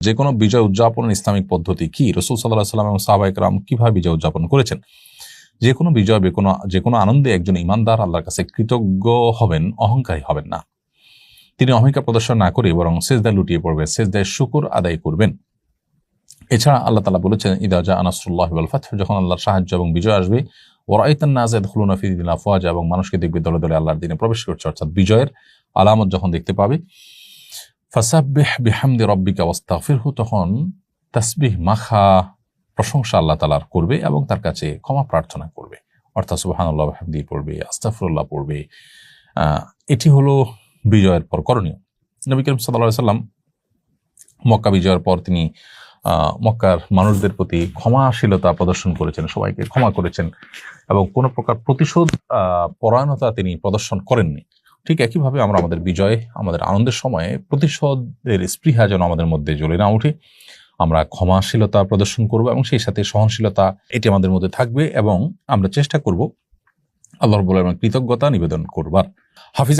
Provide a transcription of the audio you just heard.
যে কোনো বিজয় উদযাপনের ইসলামিক পদ্ধতি কি? রসুল সাল্লাহ সাল্লাম এবং সাহাবাইক রাম কীভাবে বিজয় উদযাপন করেছেন? যে কোনো বিজয় যে কোনো যে কোনো আনন্দে একজন ইমানদার আল্লাহর কাছে কৃতজ্ঞ হবেন, অহংকারী হবেন না। তিনি অহংকার প্রদর্শন না করে বরং সেজদায় লুটিয়ে পড়বেন, সেজদায় শুকুর আদায় করবেন। এছাড়া আল্লাহ তালা বলেছেন ইদাজা আনাসুল্লাহ ফাত যখন আল্লাহর সাহায্য এবং বিজয় আসবে ওরাইতান নাজেদ হুলুনা ফিদিন আফওয়াজ এবং মানুষকে দেখবে দলে দলে আল্লাহর দিনে প্রবেশ করছে, অর্থাৎ বিজয়ের আলামত যখন দেখতে পাবে ফাসাব্বিহ বিহামদি রব্বিকা ওয়াস্তাগফিরহু, তখন তাসবিহ, মাখা, প্রশংসা আল্লাহ তালার করবে এবং তার কাছে ক্ষমা প্রার্থনা করবে। অর্থাৎ সুবহানাল্লাহ হামদি পড়বে আস্তাফরুল্লাহ পড়বে। এটি হলো বিজয়ের পর করণীয়। নবী করিম সাল্লাহ সাল্লাম মক্কা বিজয়ের পর তিনি মক্কার মানুষদের প্রতি ক্ষমাশীলতা প্রদর্শন করেছেন, সবাইকে ক্ষমা করেছেন এবং কোনো প্রকার প্রতিশোধ পরায়ণতা তিনি প্রদর্শন করেননি। ঠিক একইভাবে আমরা আমাদের বিজয়, আমাদের আনন্দের সময়ে প্রতিশোধের স্পৃহা যেন আমাদের মধ্যে জ্বলে না উঠে। আমরা ক্ষমাশীলতা প্রদর্শন করব এবং সেই সাথে সহনশীলতা এটি আমাদের মধ্যে থাকবে এবং আমরা চেষ্টা করব আল্লাহর বলে কৃতজ্ঞতা নিবেদন করবার। হাফিজ